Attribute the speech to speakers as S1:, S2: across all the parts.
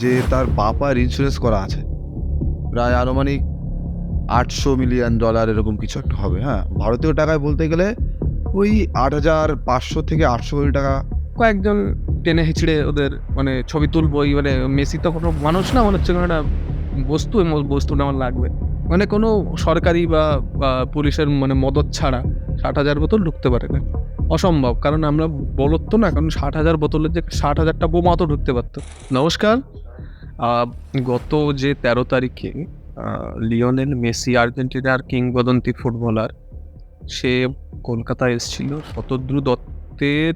S1: যে তার বাপার ইন্স্যুরেন্স করা আছে। প্রায় আনুমানিক আটশো মিলিয়ন ডলার এরকম কিছু একটা হবে হ্যাঁ। ভারতীয় টাকায় বলতে গেলে ওই আট হাজার পাঁচশো থেকে আটশো কোটি টাকা।
S2: কয়েকজন টেনে হিচড়ে ওদের মানে ছবি তুলবো মানে মেসি তো কোনো মানুষ না, মনে হচ্ছে কোনো একটা বস্তু বস্তুটা আমার লাগবে। মানে কোনো সরকারি বা পুলিশের মানে মদত ছাড়া ষাট হাজার বোতল ঢুকতে পারে না। অসম্ভব, কারণ আমরা বলত তো না, কারণ ষাট হাজার বোতলের যে ষাট হাজারটা বোমা তো ঢুকতে পারতো। নমস্কার গত যে তেরো তারিখে লিওনেল মেসি আর্জেন্টিনার কিংবদন্তি ফুটবলার, সে কলকাতায় এসেছিল। শতদ্রু দত্তের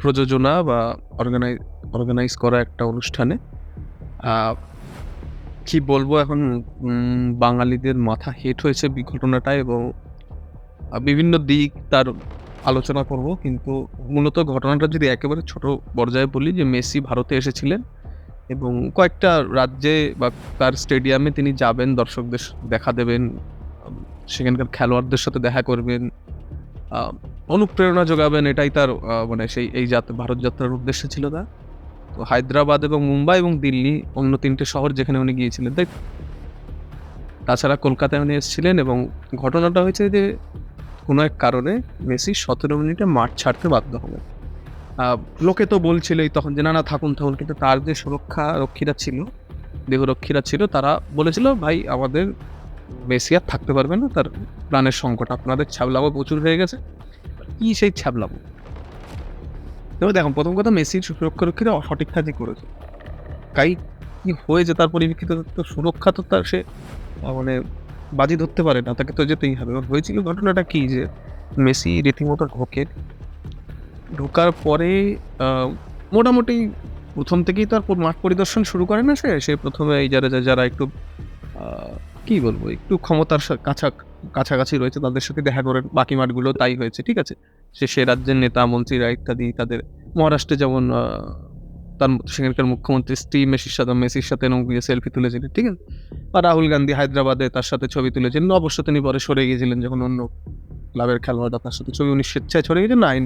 S2: প্রযোজনা বা অর্গানাইজ অর্গানাইজ করা একটা অনুষ্ঠানে। কি বলব এখন বাঙালিদের মাথা হেট হয়েছে বি- ঘটনাটায় এবং বিভিন্ন দিক তার আলোচনা করব। কিন্তু মূলত ঘটনাটা যদি একেবারে ছোট পর্যায়ে বলি যে, মেসি ভারতে এসেছিলেন। এবং কয়েকটা রাজ্যে বা তার স্টেডিয়ামে তিনি যাবেন দর্শকদের দেখা দেবেন সেখানকার খেলোয়াড়দের সাথে দেখা করবেন অনুপ্রেরণা যোগাবেন এটাই তার মানে সেই এই যাত্রা ভারত যাত্রার উদ্দেশ্য ছিল তার। তো হায়দ্রাবাদ এবং মুম্বাই এবং দিল্লি অন্য তিনটে শহর যেখানে উনি গিয়েছিলেন তাই তাছাড়া কলকাতায় উনি এসেছিলেন এবং ঘটনাটা হয়েছে যে কোনো এক কারণে মেসি সতেরো মিনিটে মাঠ ছাড়তে বাধ্য হবে আহ, লোকে তো বলছিলই তখন যে, না না, থাকুন থাকুন। কিন্তু তার যে সুরক্ষা রক্ষীরা ছিল দেহরক্ষীরা ছিল, তারা বলেছিল, ভাই, আমাদের মেসি আর থাকতে পারবে না, তার প্রাণের সংকট, আপনাদের ছ্যাবলামো প্রচুর হয়ে গেছে। কি সেই ছ্যাবলামো তবে দেখুন প্রথম কথা মেসির সুরক্ষা রক্ষীরা সঠিক কাজই করেছে। তাই কি হয়েছে তার পরিপ্রেক্ষিতে তো সুরক্ষা তো তার সে মানে বাজি ধরতে পারে না, তাকে তো যেতেই হবে। হয়েছিল ঘটনাটা কি যে, মেসি রীতিমতো ঢোকে ঢোকার পরে মোটামুটি প্রথম থেকেই তো আর মাঠ পরিদর্শন শুরু করে না সে? সে প্রথমে এই যারা যারা- একটু কি বলব? একটু ক্ষমতার কাছা কাছাকাছি রয়েছে তাদের সাথে দেখা করেন। বাকি মাঠগুলো তাই হয়েছে, ঠিক আছে? সে সে রাজ্যের নেতা, মন্ত্রীরা ইত্যাদি, তাদের মহারাষ্ট্রে যেমন তার সেখানকার মুখ্যমন্ত্রী স্ত্রী মেসির সাথে মেসির সাথে গিয়ে সেলফি তুলেছিলেন, ঠিক আছে? বা রাহুল গান্ধী হায়দ্রাবাদে তার সাথে ছবি তুলেছিলেন। অবশ্য তিনি পরে সরে গিয়েছিলেন যখন অন্য ক্লাবের খেলোয়াড় তার সাথে ছবি উনি স্বেচ্ছায় সরে গিয়েছেন না আইন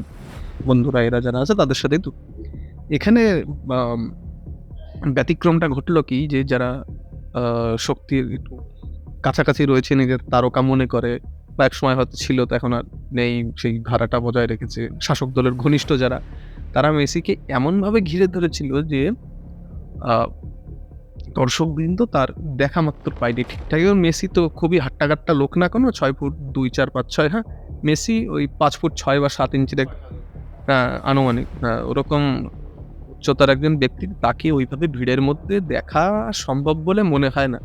S2: বন্ধুরা, এরা যারা আছে তাদের সাথেই তো। এখানে ব্যতিক্রমটা ঘটলো কি যে যারা শক্তির একটু কাছাকাছি রয়েছে, নিজের তারকা মনে করে, বা এক সময় হয়তো ছিল, তো এখন আর নেই, সেই ধারাটা বজায় রেখেছে শাসক দলের ঘনিষ্ঠ যারা, তারা মেসিকে এমনভাবে ঘিরে ধরেছিল যে দর্শকবৃন্দ তার দেখা মাত্র পায়নি। ঠিকঠাক এবং মেসি তো খুবই হাট্টাঘাট্টা লোক না কোনো? ছয় ফুট দুই চার পাঁচ ছয় হ্যাঁ? মেসি ওই পাঁচ ফুট ছয় বা সাত ইঞ্চির এক আনুমানিক আহ, ওরকম উচ্চতার একজন ব্যক্তি। তাকে ওইভাবে ভিড়ের মধ্যে দেখা সম্ভব বলে মনে হয় না।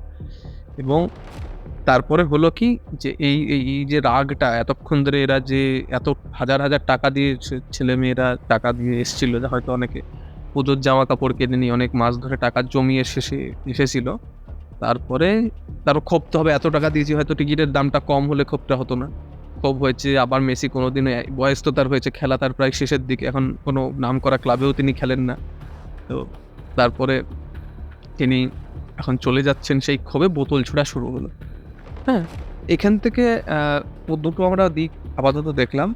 S2: এবং তারপরে হলো কি যে এই এই যে রাগটা এতক্ষণ ধরে এরা যে এত হাজার হাজার টাকা দিয়ে ছে- ছেলেমেয়েরা টাকা দিয়ে এসেছিল হয়তো অনেকে। পুজোর জামা কাপড় কিনে নিয়ে অনেক মাস ধরে টাকা জমিয়ে শেষে এসেছিল। তারপরে তারও ক্ষোভতে হবে, এত টাকা দিয়েছি, হয়তো টিকিটের দামটা কম হলে ক্ষোভটা হতো না। ক্ষোভ হয়েছে, আবার মেসি কোনোদিন বয়স তো তার হয়েছে, খেলা তার প্রায় শেষের দিকে, এখন কোনো নাম করা ক্লাবেও তিনি খেলেন না। তো তারপরে তিনি এখন চলে যাচ্ছেন, সেই ক্ষোভে বোতল ছোড়া শুরু হলো। হ্যাঁ এখান থেকে দুটো আমরা দিক আপাতত দেখলাম।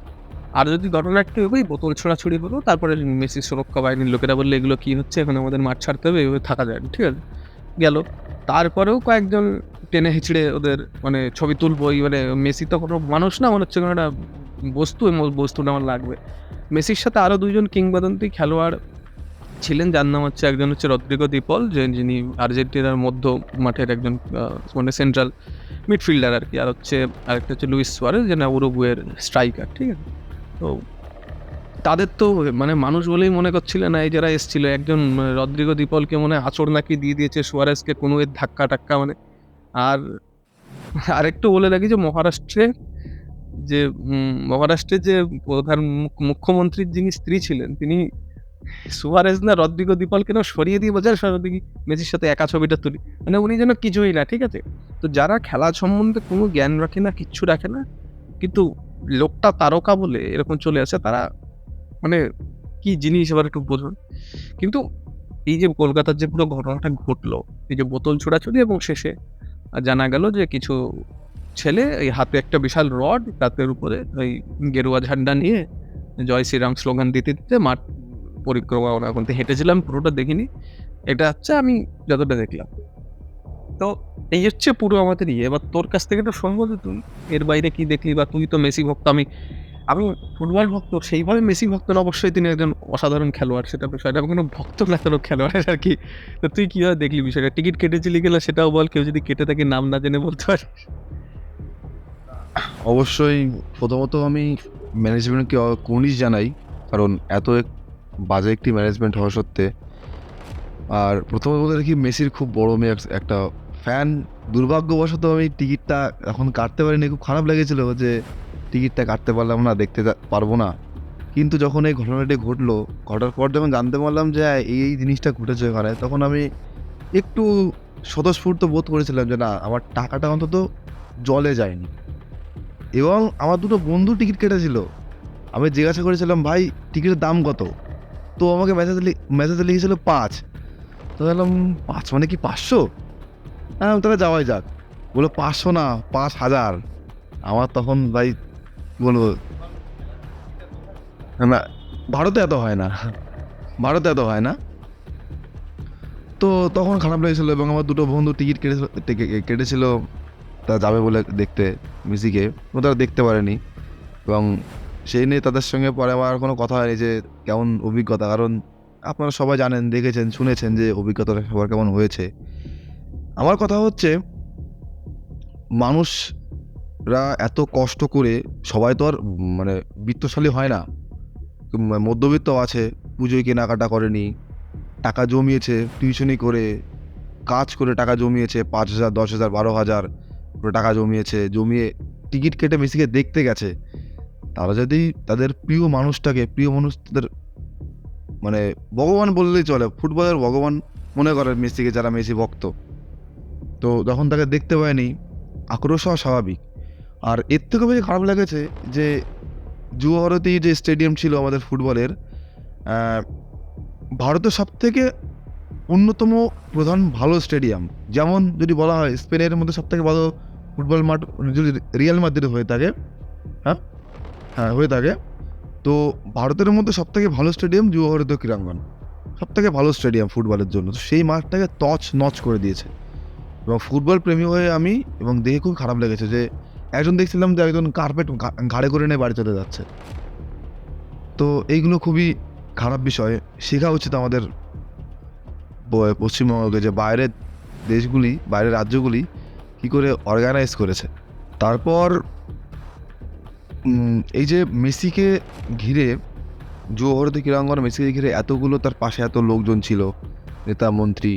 S2: আর যদি ঘটনা একটু এগোই, বোতল ছোড়াছুড়ি হলো, তারপরে মেসি সুরক্ষা বাহিনীর লোকেরা বললে, এগুলো কী হচ্ছে? এখন আমাদের মাঠ ছাড়তে হবে, এভাবে থাকা যায় ঠিক আছে? গেল। তারপরেও কয়েকজন টেনে হিচড়ে ওদের মানে ছবি তুলবো, এই মানে মেসি তো কোনো মানুষ না, মনে হচ্ছে কোনো একটা বস্তু বস্তুটা আমার লাগবে। মেসির সাথে আরও দুইজন কিংবদন্তি খেলোয়াড় ছিলেন, যার নাম হচ্ছে একজন হচ্ছে রদ্রিগো দীপল যে যিনি আর্জেন্টিনার মধ্য মাঠের একজন মানে সেন্ট্রাল মিডফিল্ডার আর কি। আর হচ্ছে আরেকটা হচ্ছে লুইস সুয়ারেজ যে না উরুগুয়ের স্ট্রাইকার ঠিক আছে? তো তাদের তো মানে মানুষ বলেই মনে করছিল না এই যারা এসেছিল একজন রদ্রিগো দিপলকে মনে আচর নাকি দিয়ে দিয়েছে সুয়ারেজকে কোনো এর ধাক্কা টাক্কা মানে আর আরেকটু বলে রাখি যে মহারাষ্ট্রে যে উম, মহারাষ্ট্রের যে প্রধান মুখ- মুখ্যমন্ত্রীর যিনি স্ত্রী ছিলেন তিনি সুয়ারেজ না রদ্রিগো দিপলকে না সরিয়ে দিয়ে বোঝায় সরিয়ে মেসির সাথে একা ছবিটা তুলি। মানে উনি যেন কিছুই না ঠিক আছে? তো যারা খেলা সম্বন্ধে কোনো জ্ঞান রাখে না কিচ্ছু রাখে না কিন্তু লোকটা তারকা বলে এরকম চলে আসে, তারা মানে কি জিনিস এবার একটু বোঝুন কিন্তু এই যে কলকাতার যে পুরো ঘটনাটা ঘটলো, এই যে বোতল ছোড়াছুড়ি এবং শেষে জানা গেল যে কিছু ছেলে এই হাতে একটা বিশাল রড তাদের উপরে ওই গেরুয়া ঝান্ডা নিয়ে জয় শ্রীরাম স্লোগান দিতে দিতে মাঠ পরিক্রমা ওরা হেঁটেছিলাম, পুরোটা দেখিনি। এটা হচ্ছে আমি যতটা দেখলাম। তো এই হচ্ছে পুরো আমাদের ইয়ে। এবার তোর কাছ থেকে তো শুনব যে তুই এর বাইরে কি দেখলি বা তুই তো মেসি ভক্ত। আমি আমি ফুটবল ভক্ত, সেইভাবে মেসি ভক্ত না, অবশ্যই তিনি একজন অসাধারণ খেলোয়াড়। সেটা বিষয়টা কোনো ভক্ত না, কোনো খেলোয়াড়ের আর কি। তো তুই কীভাবে দেখলি বিষয়টা? টিকিট কেটেছিলি কিনা সেটাও বল, কেউ যদি কেটে থাকে নাম না জেনে বলতে পারিস
S1: অবশ্যই প্রথমত আমি ম্যানেজমেন্টকে কুর্নিশ জানাই, কারণ এত এক বাজে একটি ম্যানেজমেন্ট হওয়া সত্ত্বে। আর প্রথমত রাখি মেসির খুব বড় মেয়ে একটা ফ্যান দুর্ভাগ্যবশত আমি টিকিটটা এখন কাটতে পারিনি। খুব খারাপ লেগেছিল যে টিকিটটা কাটতে পারলাম না দেখতে পারব না। কিন্তু যখন এই ঘটনাটি ঘটলো ঘটার পর যখন জানতে পারলাম যে হ্যাঁ, এই জিনিসটা ঘটেছে ওখানে তখন আমি একটু স্বতঃস্ফূর্ত বোধ করেছিলাম যে না আমার টাকাটা অন্তত জলে যায়নি। এবং আমার দুটো বন্ধু টিকিট কেটেছিল। আমি জিজ্ঞাসা করেছিলাম ভাই টিকিটের দাম কত? তো আমাকে মেসেজ মেসেজে লিখেছিল পাঁচ। তো বললাম পাঁচ মানে কি পাঁচশো? হ্যাঁ তাহলে যাওয়াই যাক। বলল, পাঁচশো না, পাঁচ হাজার। আমার তখন ভাই বলব? না, ভারতে এত হয় না। ভারতে এত হয় না। তো তখন খারাপ লেগেছিলো এবং আমার দুটো বন্ধু টিকিট কেটে কেটেছিল। তা যাবে বলে দেখতে, মেসিকে। ও তারা দেখতে পারেনি। এবং সেই নিয়ে তাদের সঙ্গে পরে আমার কোনো কথা হয়নি যে কেমন অভিজ্ঞতা। কারণ আপনারা সবাই জানেন, দেখেছেন, শুনেছেন যে অভিজ্ঞতাটা সবার কেমন হয়েছে। আমার কথা হচ্ছে, মানুষরা এত কষ্ট করে সবাই তো আর মানে বিত্তশালী হয় না। মধ্যবিত্ত আছে, পুজোয় কেনাকাটা করেনি, টাকা জমিয়েছে টিউশনি করে, কাজ করে টাকা জমিয়েছে, পাঁচ হাজার, দশ হাজার, বারো হাজার করে টাকা জমিয়েছে, জমিয়ে টিকিট কেটে মেসিকে দেখতে গেছে। তারা যদি তাদের প্রিয় মানুষটাকে, প্রিয় মানুষ তাদের মানে ভগবান বললেই চলে, ফুটবলের ভগবান মনে করে মেসিকে যারা মেসি ভক্ত। তো যখন তাকে দেখতে পায়নি আক্রোশ হওয়া স্বাভাবিক। আর এর থেকে বেশি খারাপ লেগেছে যে যুবভারতী যে স্টেডিয়াম ছিল আমাদের ফুটবলের ভারতের সব থেকে অন্যতম প্রধান ভালো স্টেডিয়াম। যেমন যদি বলা হয়, স্পেনের মধ্যে সব থেকে ভালো ফুটবল মাঠ যদি রিয়াল মাদ্রিদ হয়ে থাকে হ্যাঁ? হ্যাঁ হয়ে থাকে, তো ভারতের মধ্যে সব থেকে ভালো স্টেডিয়াম যুবভারতীয় ক্রীড়াঙ্গন। সব থেকে ভালো স্টেডিয়াম ফুটবলের জন্য। তো সেই মাঠটাকে তছ নচ করে দিয়েছে। এবং ফুটবল প্রেমী হয়ে আমি এবং দেখে খুব খারাপ লেগেছে যে একজন দেখছিলাম যে একজন কার্পেট ঘাড়ে করে নিয়ে বাড়ি চলে যাচ্ছে। তো এইগুলো খুবই খারাপ বিষয়। শেখা উচিত আমাদের পশ্চিমবঙ্গকে যে বাইরের দেশগুলি, বাইরের রাজ্যগুলি কি করে অর্গানাইজ করেছে। তারপর এই যে মেসিকে ঘিরে ভারতী ক্রীড়াঙ্গন মেসিকে ঘিরে এতগুলো তার পাশে এত লোকজন ছিল, নেতা মন্ত্রী,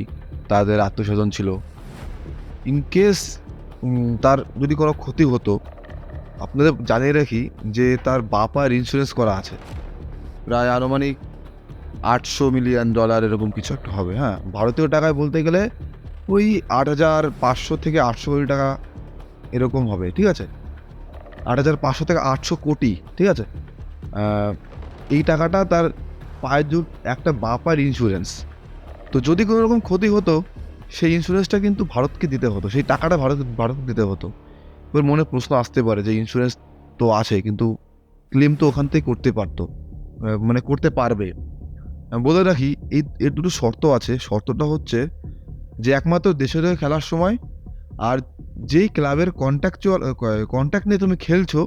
S1: তাদের আত্মস্বজন ছিল। ইন কেস তার যদি কোনো ক্ষতি হতো, আপনাদের জানিয়ে রাখি যে তার বাপার ইন্স্যুরেন্স করা আছে। প্রায় আনুমানিক আটশো মিলিয়ন ডলার এরকম কিছু একটা হবে হ্যাঁ। ভারতীয় টাকায় বলতে গেলে ওই আট হাজার পাঁচশো থেকে আটশো কোটি টাকা এরকম হবে, ঠিক আছে? আট হাজার পাঁচশো থেকে আটশো কোটি, ঠিক আছে? এই টাকাটা তার পায়ের জুট একটা বাপার ইন্স্যুরেন্স তো যদি কোনো রকম ক্ষতি হতো সেই ইন্স্যুরেন্সটা কিন্তু ভারতকে দিতে হতো, সেই টাকাটা ভারত, ভারতকে দিতে হতো। এবার মনে প্রশ্ন আসতে পারে যে ইন্স্যুরেন্স তো আছে, কিন্তু ক্লেম তো ওখান থেকে করতে পারতো মানে করতে পারবে। বলে রাখি, এই, এর দুটো শর্ত আছে। শর্তটা হচ্ছে যে একমাত্র দেশের হয়ে খেলার সময় আর যেই ক্লাবের কন্ট্যাকচুয়াল কন্ট্যাক্ট নিয়ে তুমি খেলছো,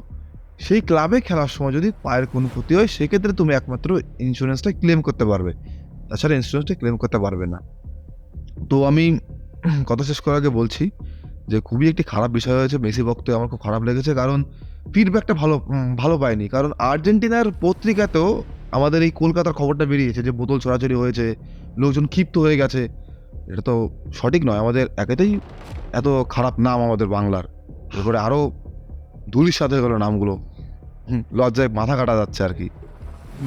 S1: সেই ক্লাবে খেলার সময় যদি পায়ের কোনো ক্ষতি হয়, সেক্ষেত্রে তুমি একমাত্র ইন্স্যুরেন্সটা ক্লেম করতে পারবে। তাছাড়া ইন্স্যুরেন্সটা ক্লেম করতে পারবে না। তো আমি কথা শেষ করার আগে বলছি যে খুবই একটি খারাপ বিষয় হয়েছে মেসি ভক্ত, আমার খুব খারাপ লেগেছে কারণ ফিডব্যাকটা ভালো ভালো পাইনি। কারণ আর্জেন্টিনার পত্রিকাতেও আমাদের এই কলকাতার খবরটা বেরিয়েছে যে বোতল ছড়াছড়ি হয়েছে, লোকজন ক্ষিপ্ত হয়ে গেছে। এটা তো সঠিক নয়। আমাদের একেতেই এত খারাপ নাম আমাদের বাংলার। এরপরে আরও ধুলির সাথে গেলো নামগুলো। লজ্জায় মাথা কাটা যাচ্ছে আর কি।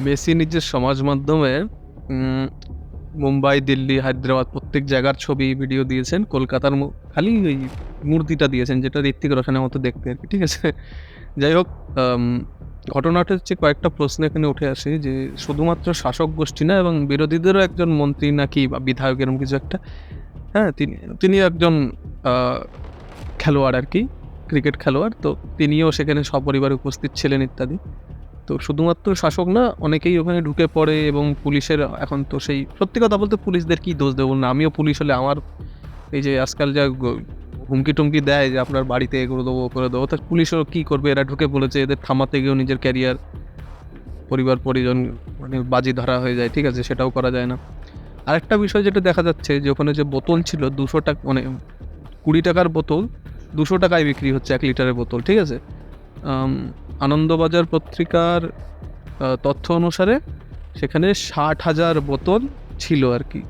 S2: মেসি নিজের সমাজ মাধ্যমে মুম্বাই, দিল্লি, হায়দ্রাবাদ প্রত্যেক জায়গার ছবি ভিডিও দিয়েছেন। কলকাতার খালি ওই মূর্তিটা দিয়েছেন, যেটা ঋত্বিক রোশনের মতো দেখতে আর কি, ঠিক আছে? যাই হোক ঘটনাটা হচ্ছে কয়েকটা প্রশ্ন এখানে উঠে আসে যে, শুধুমাত্র শাসক গোষ্ঠী না, এবং বিরোধীদেরও একজন মন্ত্রী নাকি বা বিধায়ক এরকম কিছু একটা হ্যাঁ তিনি তিনি একজন খেলোয়াড় আর কি, ক্রিকেট খেলোয়াড়, তো তিনিও সেখানে সপরিবারে উপস্থিত ছিলেন ইত্যাদি। তো শুধুমাত্র শাসক না, অনেকেই ওখানে ঢুকে পড়ে এবং পুলিশের এখন তো সেই, সত্যি কথা বলতে পুলিশদের কি দোষ দেবো না? আমিও পুলিশ হলে আমার এই যে আজকাল যা হুমকি টুমকি দেয় যে আপনার বাড়িতে এ করে দেবো করে দেবো, তা পুলিশও কী করবে? এরা ঢুকে পড়েছে, এদের থামাতে গিয়েও নিজের ক্যারিয়ার পরিবার, পরিজন মানে বাজি ধরা হয়ে যায়, ঠিক আছে? সেটাও করা যায় না। আরেকটা বিষয় যেটা দেখা যাচ্ছে যে ওখানে যে বোতল ছিল, দুশো টাকা মানে কুড়ি টাকার বোতল, দুশো টাকায় বিক্রি হচ্ছে এক লিটারের বোতল, ঠিক আছে? আনন্দবাজার পত্রিকার তথ্য অনুসারে সেখানে ষাট হাজার বোতল ছিল আর কি।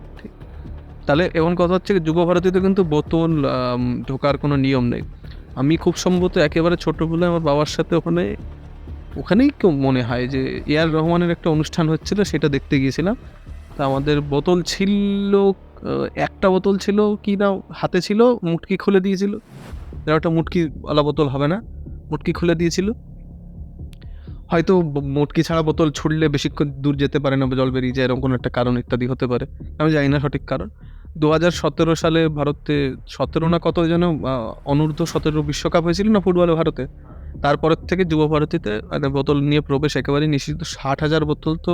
S2: তাহলে এমন কথা হচ্ছে যুবভারতীতে কিন্তু বোতল ঢোকার কোনো নিয়ম নেই। আমি খুব সম্ভবত একেবারে ছোটোবেলায় আমার বাবার সাথে ওখানে, ওখানেই মনে হয় যে এ আর রহমানের একটা অনুষ্ঠান হচ্ছিল, সেটা দেখতে গিয়েছিলাম। তা আমাদের বোতল ছিল একটা বোতল ছিল কি না, হাতে ছিল, মুটকি খুলে দিয়েছিল। একটা মুটকিওয়ালা বোতল হবে না, মুটকি খুলে দিয়েছিল। হয়তো মুটকি ছাড়া বোতল ছুড়লে বেশিক্ষণ দূর যেতে পারে না জল বেরিয়ে যায়, এরকম কোনো একটা কারণ ইত্যাদি হতে পারে। আমি জানি না সঠিক কারণ। দু হাজার সতেরো সালে ভারতে সতেরো না কত যেন অনূর্ধ্ব সতেরো বিশ্বকাপ হয়েছিল না ফুটবলে ভারতে? তারপরের থেকে যুব ভারতীতে মানে বোতল নিয়ে প্রবেশ একেবারেই নিষিদ্ধ। ষাট হাজার বোতল তো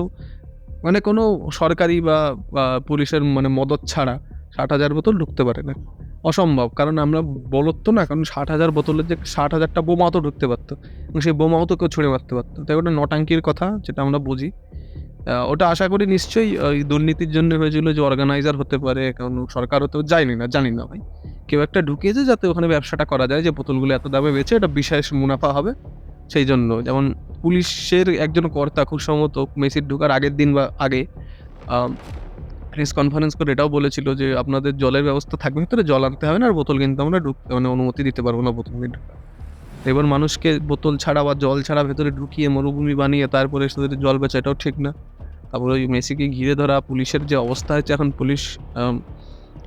S2: মানে কোনো সরকারি বা পুলিশের মানে মদত ছাড়া ষাট হাজার বোতল ঢুকতে পারে না। অসম্ভব। কারণ আমরা বলতো না, কারণ ষাট হাজার বোতলের যে ষাট হাজারটা বোমাও তো ঢুকতে পারতো। এবং সেই বোমাও তো কেউ ছুঁড়ে মারতে পারতো। তাই ওটা নটাঙ্কির কথা, যেটা আমরা বুঝি। ওটা আশা করি নিশ্চয়ই, ওই দুর্নীতির জন্য হয়েছিল যে অর্গানাইজার হতে পারে, কারণ সরকার হতে যায়নি না, জানি না ভাই। কেউ একটা ঢুকিয়েছে যাতে ওখানে ব্যবসাটা করা যায়, যে বোতলগুলো এত দামে বেচে এটা বিশেষ মুনাফা হবে, সেই জন্য। যেমন পুলিশের একজন কর্তা খুব সম্ভবত মেসির ঢোকার আগের দিন বা আগে প্রেস কনফারেন্স করে এটাও বলেছিল যে আপনাদের জলের ব্যবস্থা থাকবে, ভিতরে জল আনতে হবে না, আর বোতল কিন্তু আমরা ঢুকতে মানে অনুমতি দিতে পারব না বোতল ঢোকা এবার মানুষকে বোতল ছাড়া বা জল ছাড়া ভেতরে ঢুকিয়ে মরুভূমি বানিয়ে তারপরে তাদের জল বেচা, এটাও ঠিক না। তারপরে ওই মেসিকে ঘিরে ধরা, পুলিশের যে অবস্থা হচ্ছে এখন, পুলিশ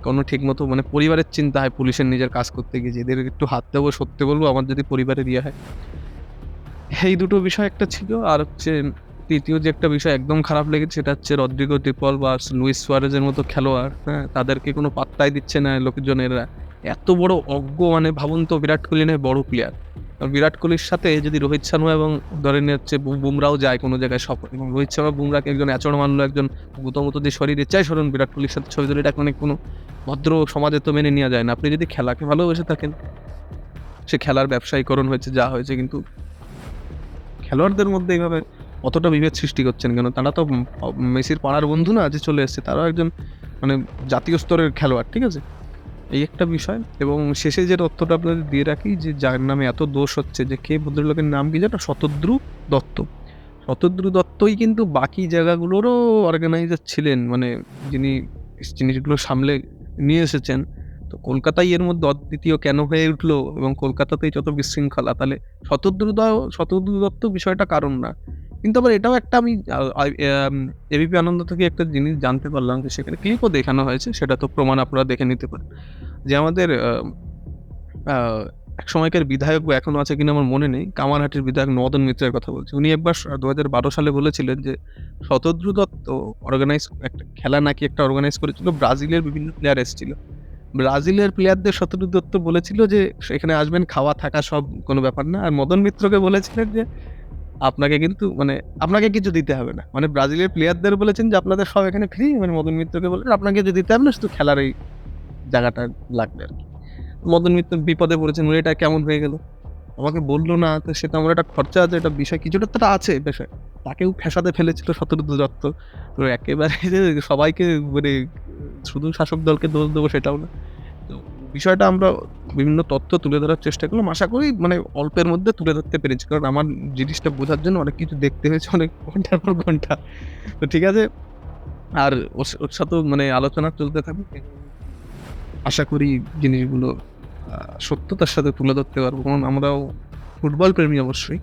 S2: কোনো ঠিক মতো মানে পরিবারের চিন্তা হয় পুলিশের নিজের কাজ করতে গিয়ে এদের একটু হাত দেবো, সত্যি বলব, আমার যদি পরিবারের ইয়ে হয়। এই দুটো বিষয় একটা ছিল, আর হচ্ছে তৃতীয় যে একটা বিষয় একদম খারাপ লেগেছে, সেটা হচ্ছে রদ্রিগো টিপল বা লুইস সুয়ারেজের মতো খেলোয়াড় হ্যাঁ তাদেরকে কোনো পাত্তাই দিচ্ছে না লোকজনেরা। এত বড় অজ্ঞ মানে ভাবুন তো বিরাট কোহলি নয়, বড় প্লেয়ার বিরাট কোহলির সাথে যদি রোহিত শর্মা এবং ধরে হচ্ছে বুমরাও যায় কোনো জায়গায় সফর এবং রোহিত শর্মা, বুমরাকে একজন এচড় মানলো একজন গুতমতো দিয়ে শরীরে চাই সরুন বিরাট কোহলির সাথে ছবি তুলে এটা মানে কোনো ভদ্র সমাজে তো মেনে নেওয়া যায় না। আপনি যদি খেলাকে ভালোবেসে থাকেন, সে খেলার ব্যবসায়ীকরণ হয়েছে, যা হয়েছে, কিন্তু খেলোয়াড়দের মধ্যে এইভাবে অতটা বিভেদ সৃষ্টি করছেন কেন? তারা তো মেসির পাড়ার বন্ধু না যে চলে এসছে, তারাও একজন মানে জাতীয় স্তরের খেলোয়াড়, ঠিক আছে? এই একটা বিষয় এবং শেষে যে তথ্যটা আপনাদের দিয়ে রাখি যে যার নামে এত দোষ হচ্ছে যে কে ভদ্রলোকের নাম কি যেটা শতদ্রু দত্ত। শতদ্রু দত্তই কিন্তু বাকি জায়গাগুলোরও অর্গানাইজার ছিলেন মানে যিনি জিনিসগুলো সামলে নিয়ে এসেছেন। তো কলকাতায় এর মধ্যে অদ্বিতীয় কেন হয়ে উঠল এবং কলকাতাতেই যত বিশৃঙ্খলা, তাহলে শতদ্রু শতদ্রু দত্ত বিষয়টা কারণ না। কিন্তু আবার এটাও একটা আমি এবিপি আনন্দ থেকে একটা জিনিস জানতে পারলাম যে সেখানে ক্লিপও দেখানো হয়েছে, সেটা তো প্রমাণ আপনারা দেখে নিতে পারেন। যে আমাদের এক সময়কার বিধায়ক বা এখনও আছে কিনা আমার মনে নেই, কামারহাটির বিধায়ক নদন মিত্রের কথা বলছি। উনি একবার দু হাজার বারো সালে বলেছিলেন যে শতদ্রু দত্ত অর্গানাইজ একটা খেলা নাকি একটা অর্গানাইজ করেছিল, ব্রাজিলের বিভিন্ন প্লেয়ার এসেছিল। ব্রাজিলের প্লেয়ারদের শতদ্রু দত্ত বলেছিল যে সেখানে আসবেন, খাওয়া থাকা সব, কোনো ব্যাপার না। আর মদন মিত্রকে বলেছিলেন যে আপনাকে কিন্তু মানে আপনাকে কিছু দিতে হবে না। মানে ব্রাজিলের প্লেয়ারদের বলেছেন যে আপনাদের সব এখানে ফ্রি মানে মদন মিত্রকে বলেন আপনাকে কিছু দিতে হবে না, শুধু খেলার এই জায়গাটা লাগবে আর কি। মদন মিত্র বিপদে পড়েছেন এটা কেমন হয়ে গেল? আমাকে বলল না, তো সেটা আমার একটা খরচা আছে একটা বিষয় কিছুটা তো আছে বিষয়। তাকেও ফ্যাসাদে ফেলেছিল শতরুদ্র দত্ত। তো একেবারে যে সবাইকে মানে শুধু শাসক দলকে দোষ দেবো সেটাও না। তো বিষয়টা আমরা বিভিন্ন তথ্য তুলে ধরার চেষ্টা করলাম। আশা করি মানে অল্পের মধ্যে তুলে ধরতে পেরেছি। কারণ আমার জিনিসটা বোঝার জন্য অনেক কিছু দেখতে হয়েছে অনেক ঘণ্টার পর ঘণ্টা। তো ঠিক আছে। আর ওর সাথেও মানে আলোচনা চলতে থাকবে আশা করি জিনিসগুলো সত্যতার সাথে তুলে ধরতে পারব। কারণ আমরাও ফুটবল প্রেমী অবশ্যই।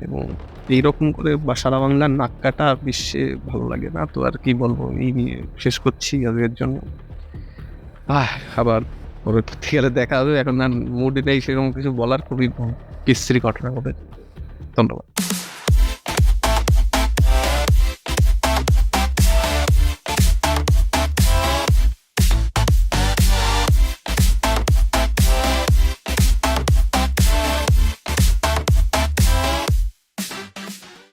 S2: এবং এইরকম করে বা, সারা বাংলার নাক কাটা বিশ্বে ভালো লাগে না। তো আর কি বলব? এই নিয়ে শেষ করছি আজকের জন্য। আহ, আবার পরবর্তী গেলে দেখা হবে, এখন আর মুডে নেই, সেরকম কিছু বলার খুবই বিশ্রী ঘটনা হবে ধন্যবাদ।